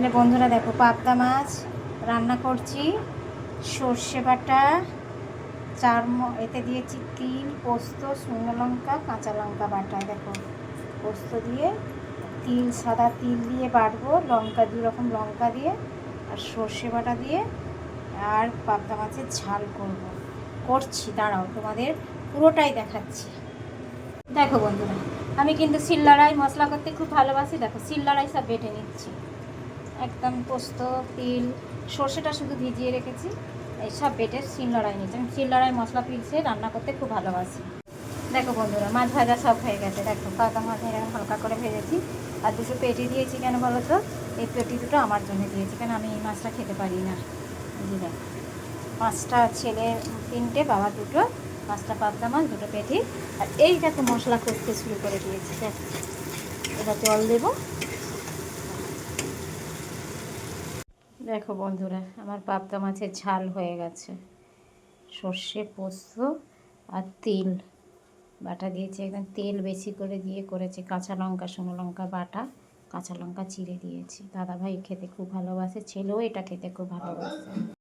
তাহলে বন্ধুরা দেখো পাবদা মাছ রান্না করছি, সর্ষে বাটা, চার এতে দিয়েছি তিল, পোস্ত, শুকনো লঙ্কা, কাঁচা লঙ্কা বাটা। দেখো পোস্ত দিয়ে তিল, সাদা তিল দিয়ে বাটবো, লঙ্কা দু রকম লঙ্কা দিয়ে আর সর্ষে বাটা দিয়ে আর পাবদা মাছের ঝাল করব। করছি, দাঁড়াও তোমাদের পুরোটাই দেখাচ্ছি। দেখো বন্ধুরা, আমি কিন্তু শিলনোড়ায় মশলা করতে খুব ভালোবাসি। দেখো শিলনোড়ায় সব বেটে নিচ্ছি। একদম পোস্ত, তিল, সর্ষেটা শুধু ভিজিয়ে রেখেছি। এই সব শিল লড়াই নিচ্ছি আমি শিলনোড়ায় মশলা পিষে রান্না করতে খুব ভালোবাসি। দেখো বন্ধুরা, মাছ ভাজা সব হয়ে গেছে। দেখো পাকা মাছ এরকম হালকা করে ভেজেছি। আর দুটো পেটি দিয়েছি কেন বলো তো? এই পেটি দুটো আমার জন্য দিয়েছি, কেন আমি এই মাছটা খেতে পারি না। দেখো, পাঁচটা ছেলে, তিনটে বাবা দুটো, পাঁচটা পাবদা মাছ, দুটো পেটি। আর এই দেখো মশলা করতে শুরু করে দিয়েছি। দেখো এটা জল দেবো। দেখো বন্ধুরা, আমার পাবদা মাছের ঝাল হয়ে গেছে। সর্ষে, পোস্ত আর তেল। বাটা দিয়েছি একদম তেল বেশি করে দিয়ে করেছি। কাঁচা লঙ্কা, শুকনো লঙ্কা বাটা, কাঁচা লঙ্কা চিড়ে দিয়েছি। দাদাভাই খেতে খুব ভালোবাসে, ছেলেও এটা খেতে খুব ভালোবাসে।